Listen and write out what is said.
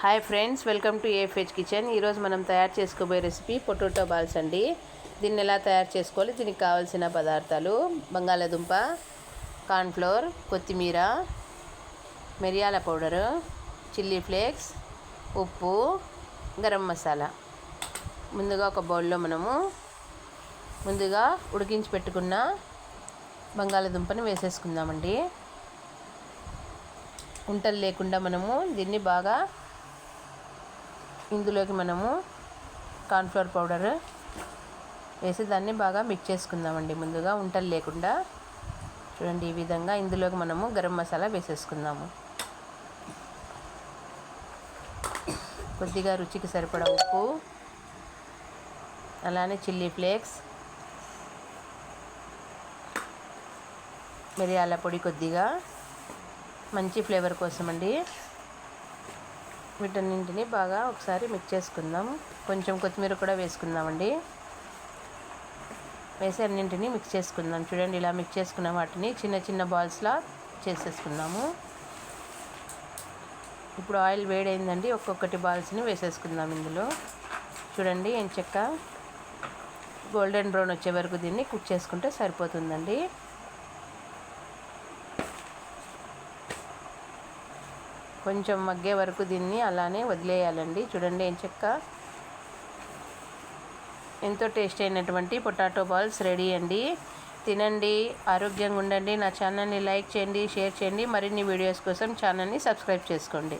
Hi friends welcome to AFH kitchen ఈరోజు మనం తయారు చేసుకోబోయే రెసిపీ పొటాటో బాల్స్ అండి. దీన్ని ఎలా తయారు చేసుకోవాలి? దీనికి కావాల్సిన పదార్థాలు బంగాళాదుంప కార్న్ఫ్లోర్ కొత్తిమీర మిరియాల పౌడరు చిల్లీ ఫ్లేక్స్ ఉప్పు గరం మసాలా. ముందుగా ఒక బౌల్లో మనము ముందుగా ఉడికించి పెట్టుకున్న బంగాళాదుంపని వేసేసుకుందామండి. ఉంటలు లేకుండా మనము దీన్ని బాగా ఇందులోకి మనము కార్న్ఫ్లవర్ పౌడర్ వేసి దాన్ని బాగా మిక్స్ చేసుకుందామండి. ముందుగా ఉంటలు లేకుండా చూడండి ఈ విధంగా ఇందులోకి మనము గరం మసాలా వేసేసుకుందాము. కొద్దిగా రుచికి సరిపడా ఉప్పు అలానే చిల్లీ ఫ్లేక్స్ మిరియాల పొడి కొద్దిగా మంచి ఫ్లేవర్ కోసం అండి వీటన్నింటిని బాగా ఒకసారి మిక్స్ చేసుకుందాం. కొంచెం కొత్తిమీర కూడా వేసుకుందామండి. వేసి అన్నింటినీ మిక్స్ చేసుకుందాం. చూడండి ఇలా మిక్స్ చేసుకున్న వాటిని చిన్న చిన్న బాల్స్లా చేసేసుకుందాము. ఇప్పుడు ఆయిల్ వేడైందండి. ఒక్కొక్కటి బాల్స్ని వేసేసుకుందాం ఇందులో. చూడండి ఏం చెక్క? గోల్డెన్ బ్రౌన్ వచ్చే వరకు దీన్ని కుక్ చేసుకుంటే సరిపోతుందండి. కొంచెం మగ్గే వరకు దీన్ని అలానే వదిలేయాలండి. చూడండి ఏం చెక్క. ఎంతో టేస్ట్ అయినటువంటి పొటాటో బాల్స్ రెడీ అండి. తినండి ఆరోగ్యంగా ఉండండి. నా ఛానల్ని లైక్ చేయండి షేర్ చేయండి. మరిన్ని వీడియోస్ కోసం ఛానల్ని సబ్స్క్రైబ్ చేసుకోండి.